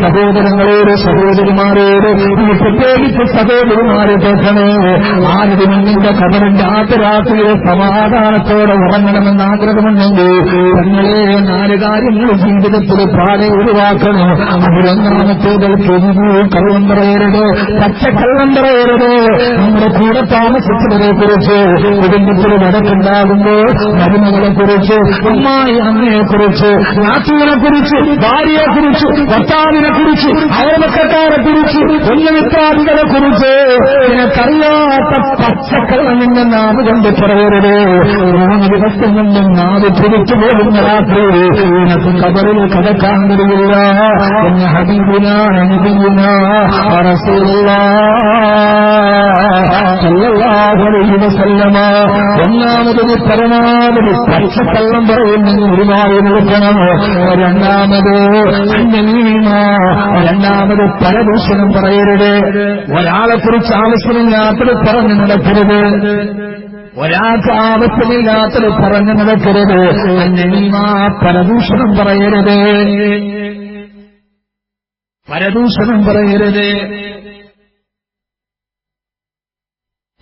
സഹോദരങ്ങളോട് സഹോദരിമാരോട് ഈ പ്രത്യേകിച്ച് സഹോദരിമാരെ കേൾക്കണേ ആരുടെ നിന്റെ കബറിന്റെ രാത്രിയെ സമാധാനത്തോടെ ഉറങ്ങണമെന്ന് ആഗ്രഹമുണ്ടെങ്കിൽ തങ്ങളെ നാല് കാര്യങ്ങൾ ജീവിതത്തിൽ പാടെ ഒഴിവാക്കണം. അതിലൊന്നാമത്തേത് കെരിവു കള്ളം പറയരുത് പച്ചക്കള്ളം പറയരുത് നമ്മുടെ കൂടെ താമസിച്ചവരെ കുറിച്ച് കുടുംബത്തിൽ വടക്കുണ്ടാകുമ്പോൾ മരുമകളെ കുറിച്ച് അമ്മായി അമ്മയെ കുറിച്ച് നാട്ടുകളെ കുറിച്ച് ഭാര്യയെ കുറിച്ച് ഭർത്താവിനെ കുറിച്ച് അയൽവക്കക്കാരെ കുറിച്ച് പുണ്യമിത്രാദികളെ കുറിച്ച് നിനക്കറിയാത്ത പച്ചക്കള്ളം നിന്നെ നാവ് കൊണ്ട് പറയരുത് മൂന്ന് ദിവസം കൊണ്ടും നാവ് തിരിച്ചു പോകുന്ന രാത്രി നിനക്ക് കബറിൽ കടക്കാൻ കഴിയില്ല. എന്ന ഹബീബിന നബിയുന റസൂലുള്ളാഹി ഒന്നാമത് പരമാവധി പക്ഷക്കള്ളം പറയുന്നത് ഒരുപാട് നിൽക്കണം രണ്ടാമത് രണ്ടാമത് പരദൂഷണം പറയരുത്. ഒരാളെ കുറിച്ച് ആവശ്യമില്ലാത്തത് പറഞ്ഞു നടക്കരുത്. ഒരാൾക്ക് ആവശ്യമില്ലാത്തത് പറഞ്ഞു നടക്കരുത്. അന്യനീമ പരദൂഷണം പറയരുത്. പരദൂഷണം പറയരുത്.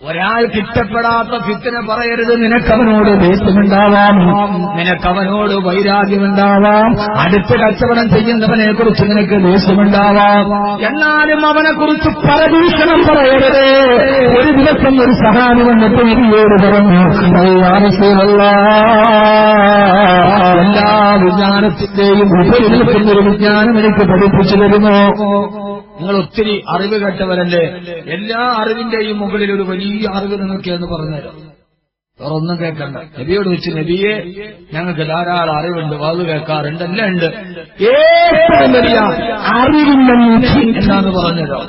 ഒരാൾക്ക് ഇഷ്ടപ്പെടാത്ത ഫിത്തിനെ പറയരുത്. നിനക്കവനോട് ദേഷ്യമുണ്ടാവാം. നിനക്കവനോട് വൈരാഗ്യമുണ്ടാവാം. അടുത്ത് കച്ചവടം ചെയ്യുന്നവനെ കുറിച്ച് നിനക്ക് ദേഷ്യമുണ്ടാവാം. എന്നാലും അവനെ കുറിച്ച് പരദൂഷണം പറയരുത്. ഒരു ദിവസം ഒരു സഹാബി വന്നിട്ട് നബിയോട് പറഞ്ഞു "അയ്യാറസൂലല്ല, എല്ലാ വിജ്ഞാനത്തിന്റെയും ഉപരി നിൽക്കുന്ന ഒരു വിജ്ഞാനം എനിക്ക് പഠിപ്പിച്ചു തരുമോ? നിങ്ങൾ ഒത്തിരി അറിവ് കേട്ടവരല്ലേ? എല്ലാ അറിവിന്റെയും മുകളിൽ ഒരു വലിയ അറിവ് നിങ്ങൾക്ക് എന്ന് പറഞ്ഞുതരാം. വേറൊന്നും കേൾക്കണ്ട. നബിയോട് വെച്ച് നബിയെ ഞങ്ങൾക്ക് ധാരാളം അറിവുണ്ട് വാത് കേൾക്കാറുണ്ട് എല്ലാം ഉണ്ട്. ഏറ്റവും വലിയ അറിവിന്റെ നിധി എന്നാണ് പറഞ്ഞതോ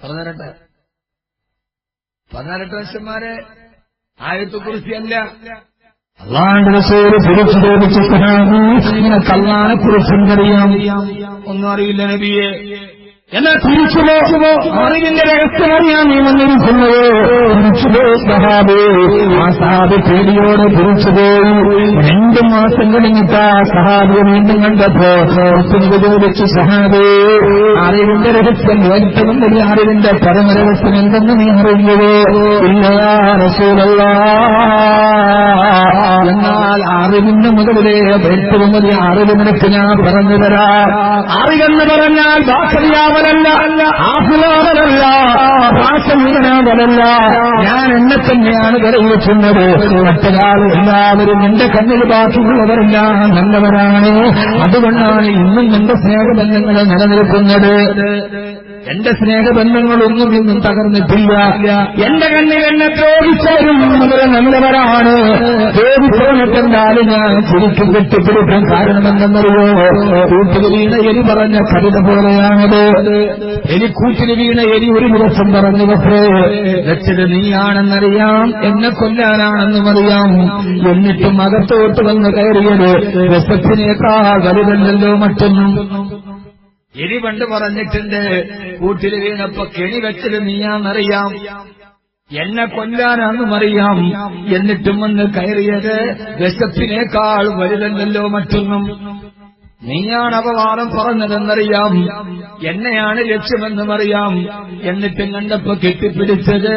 പറഞ്ഞുതരട്ടെ? പതിനാലെട്ട് വർഷന്മാരെ ആയത്തെക്കുറിച്ചല്ല അള്ളാന്റെ റസൂൽ തിരിച്ചു ചോദിച്ചു നിനക്ക് കുറിച്ചും അറിയാം ഒന്നും അറിയില്ല നബിയെ. എന്നാൽ തിരിച്ചുമോ അറിവിന്റെ രഹസ്യം അറിയാൻ നീ വന്നിരിക്കുന്നത് തിരിച്ചുപോയി സഹാബേ ആ പേടിയോടെ തിരിച്ചുപോയി. രണ്ടു മാസം കഴിഞ്ഞിട്ട് ആ സഹാബിയെ വീണ്ടും കണ്ടപ്പോ ചോദിച്ചു സഹാബേ അറിവിന്റെ രഹസ്യം ഏറ്റവും വലിയ അറിവിന്റെ പരമരഹസ്യം എന്തെന്ന് നീ അറിയുന്നത്? ഇല്ല റസൂലല്ലാ. എന്നാൽ അറിവിന്റെ മുതലേ ഏറ്റവും വലിയ അറിവ് നിനക്ക് ഞാൻ പറഞ്ഞു തരാം. അറിവെന്ന് പറഞ്ഞാൽ ഭാഷയാവലല്ല ആഹ്ലാദമല്ല. ആഹ്ലാദനല്ല മുഴുവനാവലല്ല ഞാൻ എന്നെ തന്നെയാണ് വിലയിരുത്തുന്നത് മറ്റൊരാൾ എല്ലാവരും നിന്റെ കണ്ണിൽ ബാക്കിയുള്ളവരെല്ലാം. നല്ലവരാണ്. അതുകൊണ്ടാണ് ഇന്നും എന്റെ സ്നേഹബന്ധങ്ങൾ നിലനിൽക്കുന്നത്. എന്റെ സ്നേഹബന്ധങ്ങളൊന്നും ഇന്നും തകർന്നിട്ടില്ല. എന്റെ കണ്ണിൽ എന്നെ ദ്രോഹിച്ചാലും നല്ലവരാണ്. ദ്രോഹിച്ചവനെക്കെന്താലും ഞാൻ ശരിക്കും കെട്ടിപ്പിടിക്കാൻ കാരണമെന്തെന്നറിയോ കൂട്ടിന് വീണ എലി പറഞ്ഞ കവിത പോലെയാണത്. എലിക്കൂട്ടിൽ വീണ എലി ഒരു ദിവസം പറഞ്ഞു പക്ഷേ വെച്ചത് നീയാണെന്നറിയാം. എന്നെ കൊല്ലാനാണെന്നും അറിയാം. എന്നിട്ടും അകത്തോട്ട് വന്ന് കയറിയത് വിശപ്പിനേക്കാൾ വലുതല്ലല്ലോ മറ്റൊന്നും. എലി പണ്ട് പറഞ്ഞിട്ടുണ്ട്. കൂട്ടിൽ വീണപ്പോ കെണി വെച്ചത് നീയാന്നറിയാം എന്നെ കൊല്ലാനാണെന്നും അറിയാം. എന്നിട്ടും വന്ന് കയറിയത് വിശപ്പിനേക്കാൾ വലുതല്ലല്ലോ മറ്റൊന്നും. നീയാണ് അപവാദം പറഞ്ഞതെന്നറിയാം. എന്നെയാണ് ലക്ഷ്യമെന്നും അറിയാം എന്നിട്ടും കണ്ടപ്പോ കെട്ടിപ്പിടിച്ചത്.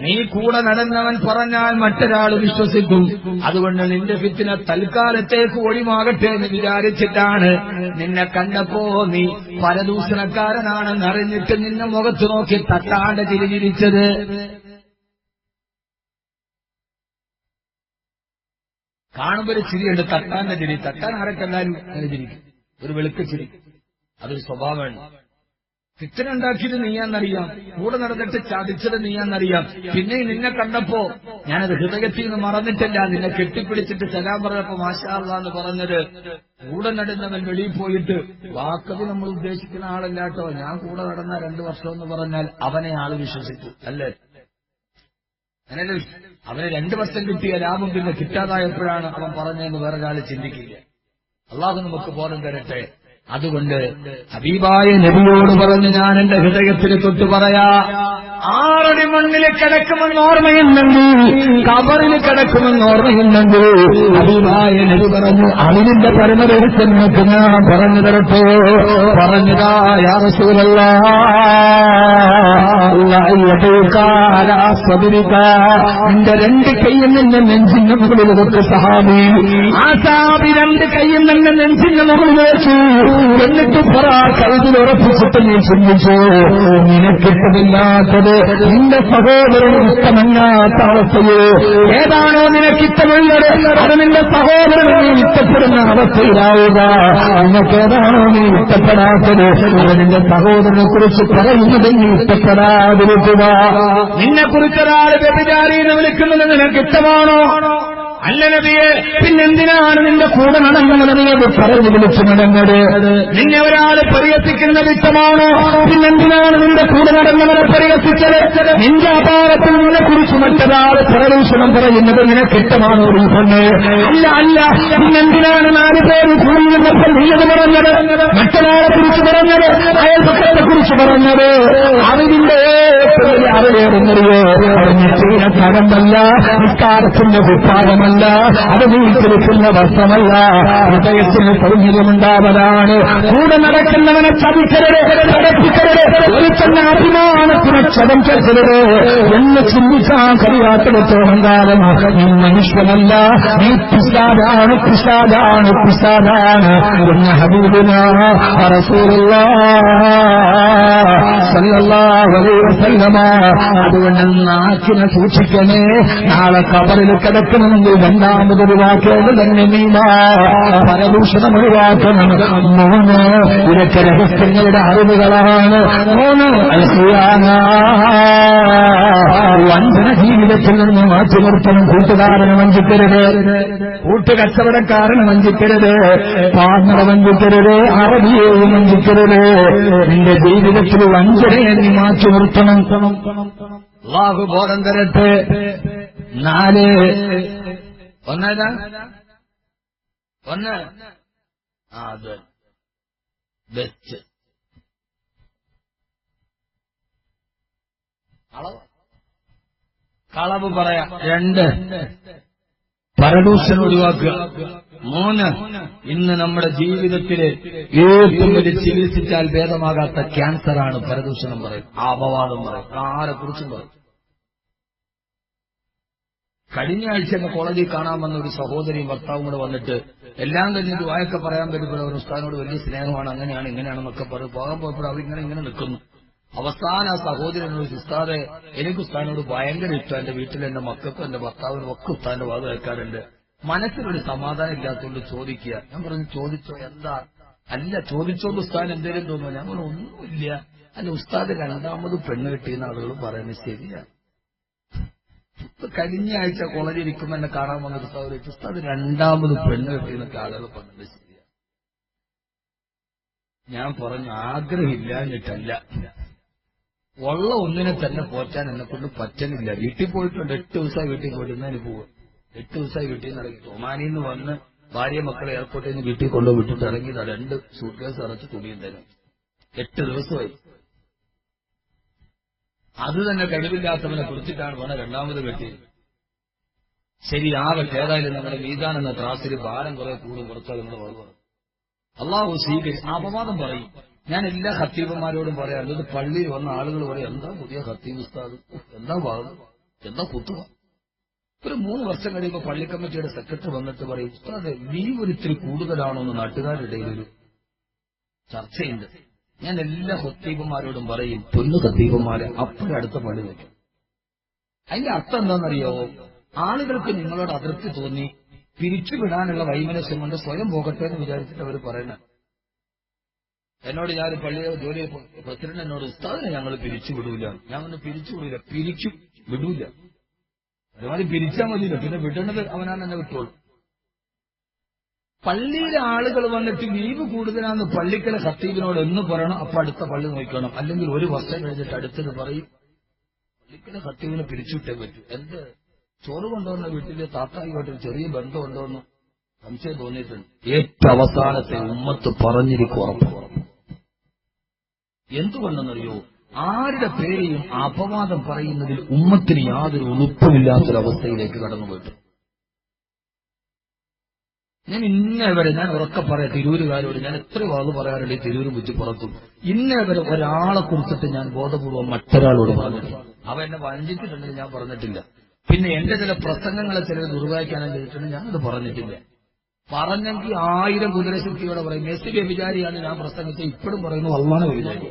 നീ കൂടെ നടന്നവൻ പറഞ്ഞാൽ മറ്റൊരാൾ വിശ്വസിക്കും. അതുകൊണ്ട് നിന്റെ ഫിത്തിനെ തൽക്കാലത്തേക്ക് ഒഴിമാകട്ടെ എന്ന് വിചാരിച്ചിട്ടാണ് നിന്നെ കണ്ടപ്പോ നീ പരദൂഷണക്കാരനാണെന്ന് അറിഞ്ഞിട്ട് നിന്നെ മുഖത്ത് നോക്കി തട്ടാണ്ട് തിരിഞ്ഞിരിച്ചത്. കാണുമ്പോ ഒരു ചിരിയുണ്ട്. തട്ടാന്റെ ചിരി. തട്ടാൻ ആരൊക്കെല്ലാരും അങ്ങനെ ചിരിക്കും. ഒരു വെളുക്ക ചിരി. അതൊരു സ്വഭാവമാണ്. ഫിത്തന ഉണ്ടാക്കിയത് നീയാന്നറിയാം. കൂടെ നടന്നിട്ട് ചതിച്ചത് നീയാന്നറിയാം. പിന്നെ നിന്നെ കണ്ടപ്പോ ഞാനത് ഹൃദയത്തിൽ നിന്ന് മറന്നിട്ടില്ല. നിന്നെ കെട്ടിപ്പിടിച്ചിട്ട് സലാം പറഞ്ഞപ്പോ എന്ന് പറഞ്ഞത് കൂടെ നടന്നവൻ വെളിയിൽ പോയിട്ട് വാക്കത് നമ്മൾ ഉദ്ദേശിക്കുന്ന ആളല്ലാട്ടോ. ഞാൻ കൂടെ നടന്ന രണ്ടു വർഷം എന്ന് പറഞ്ഞാൽ അവനെ ആൾ വിശ്വസിച്ചു. അല്ലേ? അങ്ങനെ അവന് രണ്ട് വർഷം കിട്ടിയ ലാഭം പിന്നെ കിട്ടാതായപ്പോഴാണ് അവൻ പറഞ്ഞതെന്ന് വേറൊരാൾ ചിന്തിക്കില്ല. അള്ളാഹു നമുക്ക് ബോധം തരട്ടെ. അതുകൊണ്ട് ഹബീബായ നബിയോട് പറഞ്ഞ് ഞാൻ എന്റെ ഹൃദയത്തിന് തൊട്ട് പറയാ ആറടി മണ്ണിൽ കിടക്കുമെന്ന് ഓർമ്മയുണ്ടെങ്കിൽ കബറിന് കിടക്കുമെന്ന് ഓർമ്മയുണ്ടെങ്കിൽ ഹബീബായ നബി പറഞ്ഞു അവനിന്റെ പരമരഹസ്യം നിനക്ക് ഞാൻ പറഞ്ഞു തരട്ടെ. പറഞ്ഞതാ യാ റസൂലല്ല. നിന്റെ രണ്ട് കൈയും നിന്റെ നെഞ്ചിന്റെ മുകളിൽ വെച്ച് സഹാബി. ആ രണ്ട് കൈയും നിന്റെ നെഞ്ചിന്റെ മുകളിൽ വെച്ചു. എന്നിട്ട് പറ കഴുതിൽ ഉറപ്പിച്ചിട്ട് നീ ചിന്തിച്ചു. നിനക്കിട്ടമില്ലാത്തത് നിന്റെ സഹോദരന് ഇഷ്ടമല്ലാത്ത അവസ്ഥയോ ഏതാണോ നിനക്ക് ഇഷ്ടമുള്ളത് അത് നിന്റെ സഹോദരൻ നീ ഇഷ്ടപ്പെടുന്ന അവസ്ഥയിലാവുക. നിനക്ക് ഏതാണോ നീ ഇഷ്ടപ്പെടാത്തത്? നിന്റെ സഹോദരനെ കുറിച്ച് പറയുന്നത് നീ ഇഷ്ടപ്പെടാതിരിക്കുക നിന്നെ കുറിച്ചൊരാൾ വ്യഭിചാരി എന്ന് വിളിക്കുന്നത് നിനക്ക് ഇഷ്ടമാണോ? അല്ല നബിയെ പിന്നെന്തിനാണ് നിന്റെ കൂടെ നടന്നത് പറഞ്ഞു വിളിച്ചു നടന്നത്. നിന്നെ ഒരാൾ പരിഹസിക്കുന്ന വിത്തമാണോ പിന്നെന്തിനാണ് നിന്റെ കൂടെ നടന്നവരെ പരിഹസിച്ചത്? നിന്റെ അപാരത്തിൽ നിന്നെ കുറിച്ച് മറ്റൊരാൾ പ്രവേശനം പറയുന്നത് നിനക്ക് ഇഷ്ടമാണോ രൂപങ്ങൾ അല്ല അല്ല. പിന്നെന്തിനാണ് നാല് പേര് കൂടിയിരുന്നപ്പോൾ നീയത് പറഞ്ഞത്? മറ്റൊരാളെ കുറിച്ച് പറഞ്ഞത്? അയൽപക്കത്തെ കുറിച്ച് പറഞ്ഞത്? അറിവിന്റെ ഏറ്റവും പറഞ്ഞ അറിവേറുന്നറിയോ ചെയ്യുന്ന വിസ്താരത്തിന്റെ നിസ്കാരത്തിന്റെ അത് വീട്ടിലിരിക്കുന്ന വസ്ത്രമല്ല ഹൃദയത്തിന് സൗന്ദര്യമുണ്ടാവതാണ് കൂടെ നടക്കുന്നവനെ ചതിക്കരുത് ചടപ്പിക്കരുത് ഒരു അഭിമാനത്തിന് ക്ഷതം ചേർക്കരുത് എന്ന് ചിന്തിക്കാൻ കഴിയാത്തിടത്തോളം കാലം നീ മനുഷ്യനല്ല. നീ പിസാദാണ് പിസാദാണ് പിസാദാണ് എന്ന് ഹബീബിന അതുകൊണ്ട് നാക്കിനെ സൂക്ഷിക്കണേ. നാളെ കബറിൽ കിടക്കണമെങ്കിൽ രണ്ടാമത് ഒഴിവാക്കേണ്ടത് തന്നെ നീമാ പരദൂഷണം ഒഴിവാക്കണം മൂന്ന് ഇതൊക്കെ രഹസ്യങ്ങളുടെ അറിവുകളാണ്. മൂന്ന് വഞ്ചന ജീവിതത്തിൽ നിന്ന് മാറ്റി നിർത്തണം. കൂട്ടുകാരന് വഞ്ചിക്കരുത്. കൂട്ടുകച്ചവടക്കാരന് വഞ്ചിക്കരുത്. പാർണറെ വഞ്ചിക്കരുത്. അറബിയെയും വഞ്ചിക്കരുത്. നിന്റെ ജീവിതത്തിൽ വഞ്ചനയെ നീ മാറ്റി നിർത്തണം. ബാഹുബോധം ബോധം തരട്ടെ. നാല് ഒന്നേതാ? ഒന്ന്. ആ അത് ബെസ്റ്റ് കളവ്? പറയാം. രണ്ട്. പരദൂഷണം ഒഴിവാക്കുക. മൂന്ന്. ഇന്ന് നമ്മുടെ ജീവിതത്തിൽ ഏറ്റവും വലിയ ചികിത്സിച്ചാൽ ഭേദമാകാത്ത ക്യാൻസറാണ് പരദൂഷണം പറയും. അപവാദം പറയും. ആരെ കുറിച്ചും പറയും. കഴിഞ്ഞ ആഴ്ച എന്നെ കോളേജിൽ കാണാൻ വന്ന ഒരു സഹോദരിയും ഭർത്താവും കൂടെ വന്നിട്ട് എല്ലാം കഴിഞ്ഞ് വായൊക്കെ പറയാൻ പറ്റുമ്പോൾ ഒരു ഉസ്താദിനോട് വലിയ സ്നേഹമാണ് അങ്ങനെയാണ് ഇങ്ങനെയാണെന്നൊക്കെ പറഞ്ഞു പോകാൻ പോയപ്പോൾ അവരിങ്ങനെ ഇങ്ങനെ നിൽക്കുന്നു. അവസാന ആ സഹോദരനോട് ഉസ്താദെ എനിക്ക് ഉസ്താനോട് ഭയങ്കര ഇഷ്ടം എന്റെ വീട്ടിൽ എന്റെ മക്കൾക്കും എന്റെ ഭർത്താവിനും ഒക്കെ ഉസ്താദിന്റെ വാദം കേൾക്കാറുണ്ട്. മനസ്സിനൊരു സമാധാനം ഇല്ലാത്തതുകൊണ്ട് ചോദിക്കുക. ഞാൻ പറഞ്ഞു ചോദിച്ചോ? എന്താ? അല്ല ചോദിച്ചോണ്ട് ഉസ്താൻ എന്തേലും തോന്നുന്നു ഞാൻ പറഞ്ഞു ഒന്നുമില്ല. അല്ല ഉസ്താദ് രണ്ടാമത് പെണ്ണ് കിട്ടിയെന്ന് ആളുകൾ പറയുന്നത് ശരിയാണ്. കഴിഞ്ഞ ആഴ്ച കോളേജിൽ ഇരിക്കുമ്പോ എന്നെ കാണാൻ വന്ന സൗകര്യം ഉസ്താദ് രണ്ടാമത് പെണ്ണ് കിട്ടിയെന്നൊക്കെ ആളുകൾ പറഞ്ഞത് ശരിയാണ് ഞാൻ പറഞ്ഞു ആഗ്രഹമില്ലാഞ്ഞിട്ടല്ല. ഉള്ള ഒന്നിനെ തന്നെ പോറ്റാൻ എന്നെ കൊണ്ട് പറ്റണില്ല. വീട്ടിൽ പോയിട്ടുണ്ട്. എട്ട് ദിവസമായി വീട്ടിൽ പോയിട്ട് ഇന്നലെ പോകും എട്ട് ദിവസമായി വീട്ടിൽ നിന്ന് ഇറങ്ങി. ഒമാനിൽ നിന്ന് വന്ന് ഭാര്യ മക്കളെ എയർപോർട്ടിൽ നിന്ന് വീട്ടിൽ കൊണ്ടുപോയി വിട്ടിട്ട് ഇറങ്ങിയതാ. രണ്ട് സൂട്ട് കേസ് അടച്ച് തുണിയും തരും എട്ട് ദിവസമായി. അത് തന്നെ കഴിവില്ലാത്തവനെ കുറിച്ചിട്ടാണ് പോണ രണ്ടാമത് കെട്ടി. ശരി ആവട്ടെ ഏതായാലും നമ്മുടെ മീതാൻ എന്ന ത്രാസിൽ ഭാരം കുറെ കൂടും കുറച്ചാൽ നമ്മൾ വളർന്നു അള്ളാഹു സ്വീകരിച്ച് അപവാദം പറയും. ഞാൻ എല്ലാ ഹത്തീബന്മാരോടും പറയാം ഇത് പള്ളിയിൽ വന്ന ആളുകൾ പറയും എന്താ പുതിയ ഹത്തീബ് ഉസ്താദ്? എന്താ വാദം എന്താ കുത്തുക ഒരു മൂന്ന് വർഷം കഴിയുമ്പോൾ പള്ളി കമ്മിറ്റിയുടെ സെക്രട്ടറി വന്നിട്ട് പറയും ഉസ്താദ് ലീവ് ഒരിത്തിരി കൂടുതലാണോ? എന്ന് നാട്ടുകാരുടെ ഇടയിൽ ഒരു ചർച്ചയുണ്ട്. ഞാൻ എല്ലാ ഹത്തീബന്മാരോടും പറയും പൊന്നു ഹത്തീബന്മാരെ അപ്പോഴടുത്ത അടുത്ത വെക്കും അതിന്റെ അർത്ഥം എന്താണെന്നറിയോ? ആളുകൾക്ക് നിങ്ങളോട് അതിർത്തി തോന്നി പിരിച്ചുവിടാനുള്ള വൈമനസ്യം കൊണ്ട് സ്വയം പോകട്ടെ എന്ന് വിചാരിച്ചിട്ട് അവർ പറയുന്നത്. എന്നോട് ഞാൻ പള്ളിയെ ജോലി പ്രസിഡന്റ് എന്നോട് ഉസ്താദിനെ ഞങ്ങൾ പിരിച്ചു വിടൂല ഞാൻ ഒന്ന് പിരിച്ചു വിടൂല പിരിച്ചു വിടൂല. അതുമാതിരി പിരിച്ചാൽ മതിയല്ലോ പിന്നെ വിടേണ്ടത് അവനാണ് എന്നെ വിട്ടോളൂ. പള്ളിയിലെ ആളുകൾ വന്നിട്ട് ലീവ് കൂടുതലാന്ന് പള്ളിക്കലെ ഖത്തീബിനോട് എന്ന് പറയണം അപ്പൊ അടുത്ത പള്ളി നോക്കണം. അല്ലെങ്കിൽ ഒരു വർഷം കഴിഞ്ഞിട്ട് അടുത്തത് പറയും പള്ളിക്കലെ ഖത്തീബിനെ പിരിച്ചുവിട്ടേ പറ്റൂ. എന്ത്? ചോറ് കൊണ്ടുവന്ന വീട്ടിലെ താത്തായിക്കോട്ടെ ചെറിയ ബന്ധം ഉണ്ടോന്ന് സംശയം തോന്നിയിട്ടുണ്ട്. ഏറ്റവും അവസാനത്തെ ഉമ്മത്ത് പറഞ്ഞിരിക്കും ഉറപ്പ്. എന്തുകൊണ്ടെന്നറിയോ? ആരുടെ പേരെയും അപവാദം പറയുന്നതിൽ ഉമ്മത്തിന് യാതൊരു ഉളുപ്പമില്ലാത്തൊരവസ്ഥയിലേക്ക് കടന്നുപോയിട്ടു ഞാൻ ഇന്നേ വരെ ഞാൻ ഉറക്കെ പറയാം തിരൂരുകാരോട് ഞാൻ എത്ര വാത് പറയാറുണ്ട് ഈ തിരൂര് ബുദ്ധിപ്പുറത്തും ഇന്നേ വരെ ഒരാളെ കുറിച്ചിട്ട് ഞാൻ ബോധപൂർവം മറ്റൊരാളോട് പറഞ്ഞിട്ടില്ല. അവ എന്നെ വഞ്ചിച്ചിട്ടുണ്ടെങ്കിൽ ഞാൻ പറഞ്ഞിട്ടില്ല. പിന്നെ എന്റെ ചില പ്രസംഗങ്ങളെ ചിലർ ദുർവായിക്കാനും ചെയ്തിട്ടുണ്ട് ഞാനത് പറഞ്ഞിട്ടില്ല. പറഞ്ഞെങ്കിൽ ആയിരം കുതിരശക്തിയോടെ പറയും മെസ്സി വ്യഭിചാരിയാണ് ഞാൻ പ്രസംഗിച്ച ഇപ്പോഴും പറയുന്നു അള്ളാണ് വ്യഭിചാരി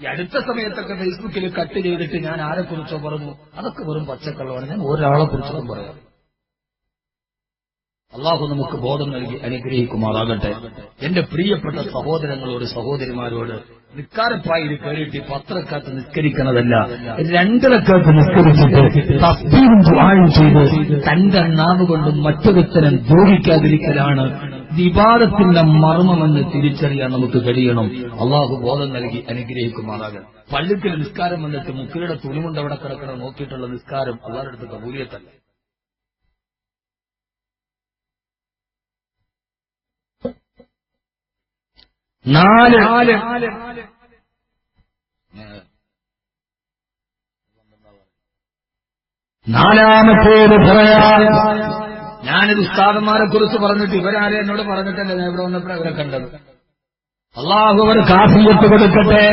ഈ അടുത്ത സമയത്തൊക്കെ ഫേസ്ബുക്കിൽ കട്ട് ചെയ്തിട്ട് ഞാൻ ആരെക്കുറിച്ചോ പറഞ്ഞു അതൊക്കെ വെറും പച്ചക്കള്ളമാണ്. ഞാൻ ഒരാളെ കുറിച്ചൊന്നും പറയാം അള്ളാഹു നമുക്ക് ബോധം നൽകി അനുഗ്രഹിക്കുമാറാകട്ടെ. എന്റെ പ്രിയപ്പെട്ട സഹോദരങ്ങളോട് സഹോദരിമാരോട് നിക്കാരപ്പായി കയറിയിട്ട് പത്രക്കാത്ത് നിസ്കരിക്കുന്നതല്ല രണ്ടരക്കാത്ത് നിസ്കരിച്ചിട്ട് തസ്ബീഹും ദുആയും ചെയ്ത് തന്റെ നാവ് കൊണ്ടും മറ്റൊരുത്തരം ദ്രോഹിക്കാതിരിക്കലാണ് വിവാദത്തിന്റെ മർമ്മമെന്ന് തിരിച്ചറിയാൻ നമുക്ക് കഴിയണം. അള്ളാഹു ബോധം നൽകി അനുഗ്രഹിക്കുമാറാകൻ പള്ളിക്കൽ നിസ്കാരം വന്നിട്ട് മുക്കിലയുടെ തുണിമുണ്ട് അവിടെ കിടക്കണം നോക്കിയിട്ടുള്ള നിസ്കാരം അള്ളാഹുടെ അടുത്ത് കബൂലിയത്തല്ല. നാല്. നാലാമത്തേത് പറയാ ഞാനിത് ഉസ്താദന്മാരെ കുറിച്ച് പറഞ്ഞിട്ട് ഇവരാരെ എന്നോട് പറഞ്ഞിട്ടല്ല ഞാൻ ഇവിടെ വന്നപ്പോഴെ കണ്ടത്. അള്ളാഹു അവർ കാഫിയത്ത് കൊടുക്കട്ടെ.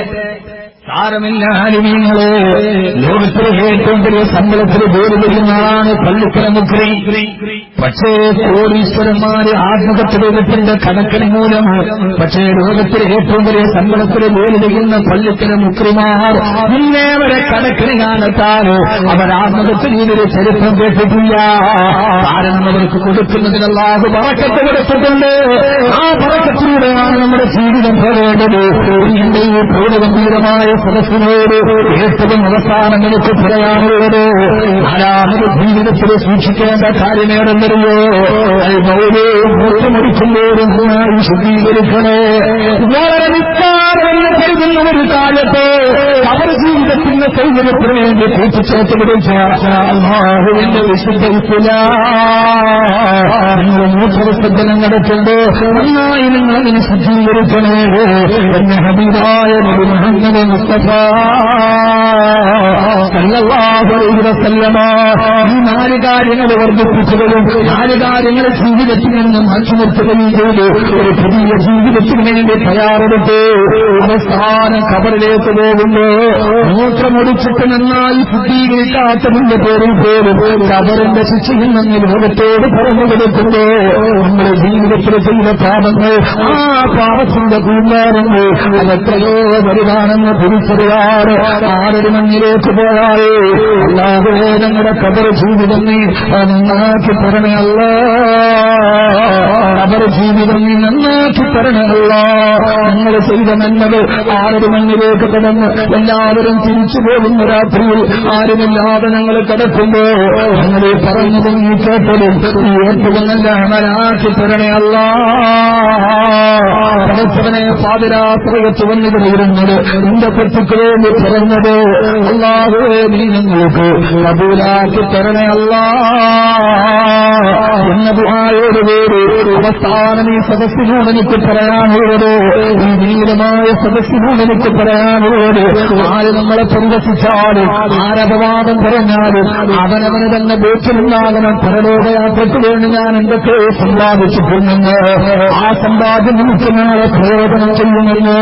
സാരമില്ല ആലിമീങ്ങളെ. ലോകത്തിലെ ഏറ്റവും വലിയ ശമ്പളത്തിന് ജോലി ചെയ്യുന്ന ആളാണ് പള്ളിക്കല പക്ഷേ കോടീശ്വരന്മാര് ആത്മഹത്യത്തിന്റെ കണക്കിന് മൂലം പക്ഷേ ലോകത്തിലെ ഏറ്റവും വലിയ ശമ്പളത്തിന് ജോലി ചെയ്യുന്ന പള്ളിക്കല മുക്രിമാർ ഇന്നേ കണക്കിന് കാണത്താൽ അവർ ആത്മഹത്യ ചരിത്രം കേട്ടിട്ടില്ല. കാരണം അവർക്ക് കൊടുക്കുന്നതിനല്ലാതെ പറക്കത്ത് കൊടുത്തിട്ടുണ്ട്. ആ പറക്കത്തിലൂടെയാണ് നമ്മുടെ ജീവിതം പോകേണ്ടത്. ഈ പ്രൗഢഗംഭീരമായ സദസ്സിനോട് ഏറ്റവും അവസാനം എനിക്ക് പറയാനുള്ളത് ആരാമത് ജീവിതത്തിൽ സൂക്ഷിക്കേണ്ട കാര്യമേറെന്നറിയോ മൗലേ മൂത്രമടിക്കുമ്പോഴും ശുദ്ധീകരിക്കണേ. വളരെ നിസ്സാരമെന്ന് കരുതുന്ന ഒരു കാലത്ത് അവർ ജീവിതത്തിന്റെ സൗകര്യത്തിന് വേണ്ടി കൂട്ടിച്ചേർത്തവരും അള്ളാഹുവിന്റെ വിശുദ്ധ നിങ്ങൾ മൂത്രവിസർജനം നടത്തുമ്പോ നന്നായി നിങ്ങൾ അതിനെ ശുദ്ധീകരിക്കണേ. എന്നെ നബി മുഹമ്മദ് ഈ നാല് കാര്യങ്ങൾ വർദ്ധിപ്പിച്ചതും നാല് കാര്യങ്ങൾ ജീവിതത്തിൽ മാറ്റി നിർത്തുകയും ചെയ്തു. ഒരു പുതിയ ജീവിതത്തിന് വേണ്ടി തയ്യാറെടുത്തു അവസാന കബറിലേക്ക് പോകുമ്പോ മൂത്രമൊടിച്ചിട്ട് നന്നായി ശുദ്ധീകരിക്കാത്തതിന്റെ പേരിൽ പോലും കബറിന്റെ ശിക്ഷയിൽ നിന്ന് ലോകത്തോട് പറഞ്ഞു കൊടുക്കുമ്പോ നമ്മുടെ ജീവിതത്തിൽ ചെയ്ത പാപങ്ങൾ ആ പാപത്തിന്റെ കൂമ്പാരങ്ങൾ അതെത്രയോ വലുതാണെന്ന് തിരിച്ചറിയാറ് ആറൊരു മണ്ണിലേക്ക് പോയാൽ അല്ലാതെ ഞങ്ങളുടെ കബർ ജീവിതം നീ നന്നാക്കി തരണയല്ല കബർ ജീവിതം നീ തരണമല്ല. ഞങ്ങൾ ചെയ്ത നന്മകൾ ആറൊരു മണ്ണിലേക്ക് കടന്ന് എല്ലാവരും തിരിച്ചു പോകുന്ന രാത്രിയിൽ ആരുമില്ലാതെ ഞങ്ങൾ കിടക്കുമ്പോ ഞങ്ങൾ പറഞ്ഞതും നീ കേട്ടതും നീ ഏറ്റവും നല്ല അമലാക്കി തരണയല്ല പടച്ചവനെ പാതിരാത്രയത്ത് വന്നിവിടെ ഇരുന്നത് എന്റെ കുട്ടിക്ക് വേണ്ടി പറഞ്ഞത് അല്ലാതെ നീ ഞങ്ങൾക്ക് കബൂലാക്കി തരണേ അല്ലാ. എന്ന ദുആയോട് പേര് അവസാനം ഈ സദസ്സിനോട് എനിക്ക് പറയാനുള്ളത് ഈ വീരമായ സദസ്സിനോട് എനിക്ക് പറയാനുള്ളത് ആര് നമ്മളെ പരിഹസിച്ചാലും ആരപവാദം പറഞ്ഞാലും അവനവന് തന്നെ ബോധ്യമുണ്ടാകണം. പരലോകയാത്രയ്ക്ക് വേണ്ടി ഞാൻ എന്തൊക്കെ സമ്പാദിച്ചിട്ടുണ്ടെന്ന്. ആ സമ്പാദ്യം നമുക്ക് നാളെ പ്രയോജനം ചെയ്യുമെന്ന്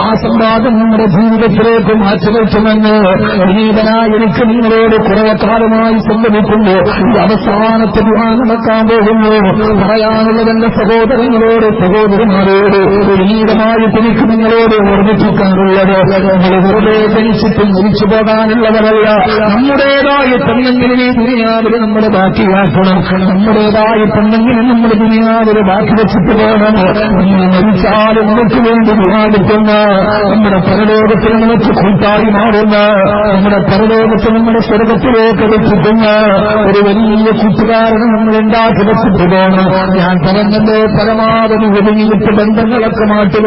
ആ സമ്പാദ്യം നമ്മുടെ ജീവിതത്തിലേക്ക് മാറ്റിവെക്കുമെന്ന് വിനീതനായി എനിക്ക് നിങ്ങളോട് കുറേ കാലമായി സംഭവിക്കുന്നു ഈ അവസാനത്തെ വിവാഹം നടക്കാൻ പോകുന്നു. പറയാനുള്ളത് എന്റെ സഹോദരങ്ങളോട് സഹോദരന്മാരോട് വിനീതമായി എനിക്ക് നിങ്ങളോട് ഓർമ്മിപ്പിക്കാനുള്ളത് നമ്മൾ വെറുതെ ജനിച്ചിട്ട് മരിച്ചു പോകാനുള്ളവരല്ല. നമ്മുടേതായ പെണ്ണെങ്കിലും ഈ ദുനിയാവിൽ നമ്മൾ ബാക്കിയാക്കണം നമ്മുടേതായ പെണ്ണെങ്കിലും നമ്മൾ ദുനിയാവിൽ ബാക്കി വെച്ചിട്ട് പോകണം നമ്മൾ മരിച്ചാലും നമുക്ക് വേണ്ടി വിവാദിക്കുന്ന നമ്മുടെ പരലോകത്തിൽ നമുക്ക് കൂട്ടായി മാറുന്ന നമ്മുടെ പരലോകത്തിൽ നമ്മുടെ സ്വർഗത്തിലേക്ക് വെച്ചിട്ടുന്ന ഒരു വലിയ കൂട്ടുകാരനെ നമ്മൾ ഉണ്ടാക്കി വെച്ചിട്ട് പോകണം ഞാൻ പറഞ്ഞത് പരമാവധി ഒതുങ്ങിയിട്ട് ബന്ധങ്ങളൊക്കെ മാറ്റി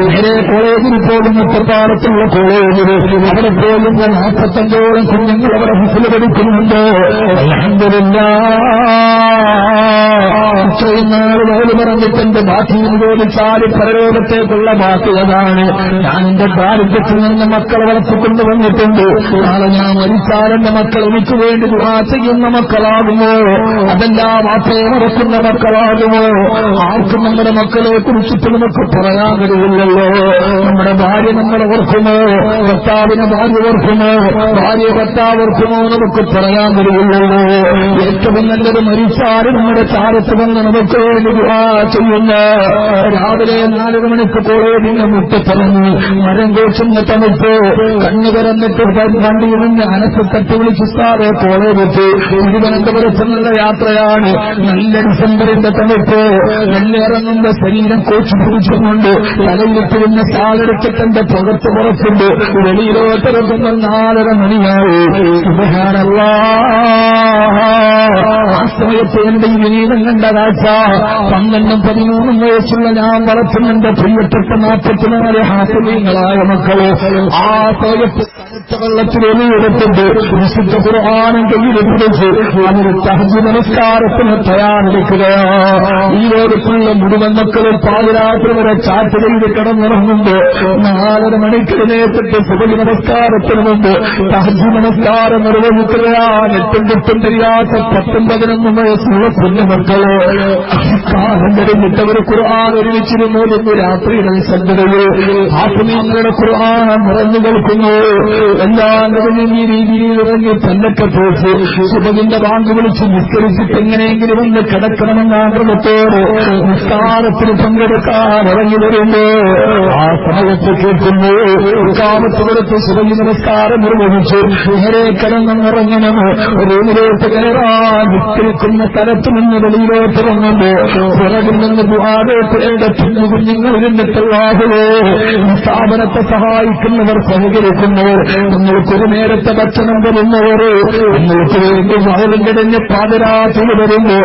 നേരെ കോളേജിൽ പോലും ഒറ്റപ്പാടത്തുള്ള കോളേജിൽ അവിടെ പോലും നാൽപ്പത്തഞ്ചോളം കുഞ്ഞുങ്ങൾ അവിടെ ഹിസിൽ പഠിക്കുന്നുണ്ട് ഇത്രയും നാൾ ബാധ്യം ചോദിച്ചാൽ പരലോകത്തേക്കുള്ള ബാധ്യതാണ് ഞാൻ എന്റെ ദാരിദ്ര്യത്തിൽ നിന്ന് മക്കളെ വളർത്തിക്കൊണ്ട് വന്നിട്ടുണ്ട്. നാളെ ഞാൻ മരിച്ചാൽ എന്റെ മക്കൾ എനിക്ക് വേണ്ടി ദുആ ചെയ്യുന്ന മക്കളാകുമോ? അതെല്ലാം മാത്രമേ മറക്കുന്ന മക്കളാകുമോ? ആർക്കും നമ്മുടെ മക്കളെ കുറിച്ചിട്ട് നമുക്ക് പറയാൻ കഴിയില്ലല്ലോ. നമ്മുടെ ഭാര്യ നമ്മളെ ഓർക്കുമോ? ഭർത്താവിനെ ഭാര്യ ഓർക്കുമോ? ഭാര്യ ഭർത്താവ് ഓർക്കുമോ നമുക്ക് പറയാൻ കഴിയില്ലല്ലോ. ഏറ്റവും നല്ലത് മരിച്ചാലും നമ്മുടെ ചാരത്ത് വന്ന് നമുക്ക് വേണ്ടി ദുആ ചെയ്യുന്ന രാവിലെ നാലര മണിക്ക് പോലെ കോളേജിന്റെ മുറ്റത്തിറങ്ങി മരം കോച്ചുന്ന തണുപ്പ് കണ്ണു തുറന്നിട്ട് വണ്ടിയിൽ നിന്ന് അനസ് തട്ടി വിളിച്ച് സാറെ കോളേജെത്തി തിരുവനന്തപുരത്ത് നല്ല യാത്രയാണ്. നല്ല ഡിസംബറിന്റെ തണുപ്പ്. നല്ല ഇറങ്ങുന്ന ശരീരം കോച്ചു പിടിച്ചുകൊണ്ട് തലയിലിട്ടിരുന്ന സാലെടുത്തിട്ട് എന്റെ പുറത്ത് പുറത്തുണ്ട്. വെളിയിലോട്ടിറങ്ങുന്ന നാലര മണിയായി. ഉപഹാരല്ല ആ സമയത്ത് എന്റെ ഈ വിനീതം കണ്ട കാഴ്ച പന്ത്രണ്ടും പതിമൂന്നും വയസ്സുള്ള ഞാൻ വളർത്തുന്നുണ്ട്. പ്രിയപ്പെട്ട നാൽപ്പത്തിനാല് ഹാസ്യങ്ങളായ മക്കളെ ആ സമയത്ത് കള്ളത്തിലൊലിയെടുത്തിട്ട് വിശുദ്ധ ഖുർആാനം കയ്യിലെത്തിച്ച് അവർ തഹജ് നമസ്കാരത്തിന് തയ്യാറെടുക്കുകയാണ് ഈ ലോകത്തുള്ള മുഴുവൻ മക്കളും പാതിരാത്രി വരെ ചാറ്റ് ചെയ്ത് കിടന്നിറങ്ങുന്നുണ്ട്. നാലര മണിക്ക് നേരത്തിട്ട് സുബലി നമസ്കാരത്തിന് മുമ്പ് തഹജ് നമസ്കാരം നിർവഹിക്കുകയാണ് എട്ടും കിട്ടും തിരിയാത്ത പത്തും പതിനൊന്നും വയസ്സുള്ള കുഞ്ഞു മക്കൾ. കാലം കഴിഞ്ഞിട്ട് അവർ ഖുർആൻ ഒരുമിച്ചിരുന്നു രാത്രിയുടെ സന്ധതയിൽ ആത്മീയങ്ങളുടെ ഖുർആൻ നിറഞ്ഞു കേൾക്കുന്നു. എല്ലാം ഈ രീതിയിൽ ഇറങ്ങി തന്നൊക്കെ പോച്ച് സുബകിന്റെ ബാങ്ക് വിളിച്ച് നിസ്കരിച്ചിട്ട് എങ്ങനെയെങ്കിലും ഒന്ന് കിടക്കണമെന്ന ആഗ്രഹത്തോട് നിസ്കാരത്തിന് പങ്കെടുക്കാൻ ഇറങ്ങി വരുമ്പോ ആ സമയത്ത് കേൾക്കുന്നു. കാമത്ത് കൊടുത്ത് സുബകി നമസ്കാരം നിർവഹിച്ചു നേരെ കിടന്നിറങ്ങണം റൂമിലേക്ക് കയറാൻ നിസ്കരിക്കുന്ന സ്ഥലത്ത് നിന്ന് വെളിയിലോട്ട് ഇറങ്ങുമ്പോ പുറകിൽ നിന്ന് ദുആവേട്ടയുടെ കുഞ്ഞു കുഞ്ഞുങ്ങൾ ഇരുന്നിട്ടുള്ളാഹുവേ സ്ഥാപനത്തെ സഹായിക്കുന്നവർ സഹകരിക്കുന്നവർ നിങ്ങൾക്ക് ഒരു നേരത്തെ ഭക്ഷണം തരുന്നവർ നിങ്ങൾക്ക് വേണ്ടി വയലും കിടഞ്ഞ് പാതരാത്രി വരുമ്പോ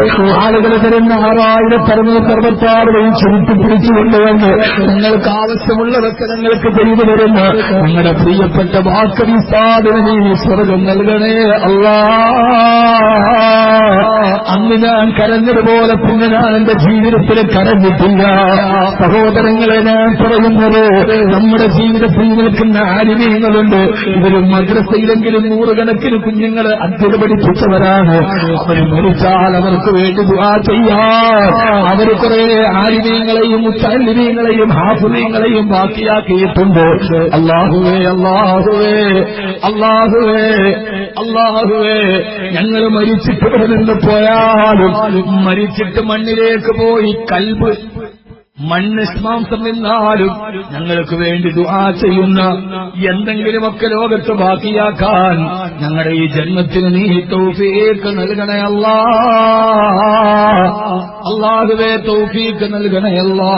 ആളുകൾ തരുന്ന ആറായിരത്തി അറുന്നൂറ്റി അറുപത്താറ് വഴി ചുരുട്ടി പിടിച്ചുകൊണ്ടുവന്ന് നിങ്ങൾക്ക് ആവശ്യമുള്ളതൊക്കെ നിങ്ങൾക്ക് ചെയ്തു തരുന്ന. നിങ്ങളുടെ പ്രിയപ്പെട്ട വാക്ക് സാധന സ്വർഗം നൽകണേ അല്ലാ അന്ന് ഞാൻ കരഞ്ഞതുപോലെ പിന്നെ ഞാൻ എന്റെ ജീവിതത്തിൽ കരഞ്ഞിട്ടില്ല. സഹോദരങ്ങളെ ഞാൻ പറയുന്നത് നമ്മുടെ ജീവിതത്തിൽ നിൽക്കുന്ന ആലിമീങ്ങളുണ്ട് ഇവർ മദ്രസയിലെങ്കിലും നൂറുകണക്കിന് കുഞ്ഞുങ്ങൾ അധ്യത പഠിപ്പിച്ചവരാണ്. അവർ മരിച്ചാൽ അവർക്ക് വേണ്ടി ദുആ ചെയ്യാൻ. അവർ കുറെ ആലിമീങ്ങളെയും മുത്തല്ലിമീങ്ങളെയും ഹാഫുമീങ്ങളെയും ബാക്കിയാക്കിയിട്ടുണ്ട്. അള്ളാഹുവേ അള്ളാഹുവേ അള്ളാഹുവേ അള്ളാഹുവേ ഞങ്ങൾ മരിച്ചിട്ട് നിന്ന് പോയാലും മരിച്ചിട്ട് മണ്ണിലേക്ക് പോയി കൽബ് മണ്ണ് മാംസം നിന്നാലും ഞങ്ങൾക്ക് വേണ്ടി ദുആ ചെയ്യുന്ന എന്തെങ്കിലുമൊക്കെ ലോകത്ത് ബാക്കിയാക്കാൻ ഞങ്ങളുടെ ഈ ജന്മത്തിന് നീ തൗഫീക്ക് നൽകണേ അല്ലാ. അള്ളാഹുവേ തൗഫീക്ക് നൽകണേ അല്ലാ.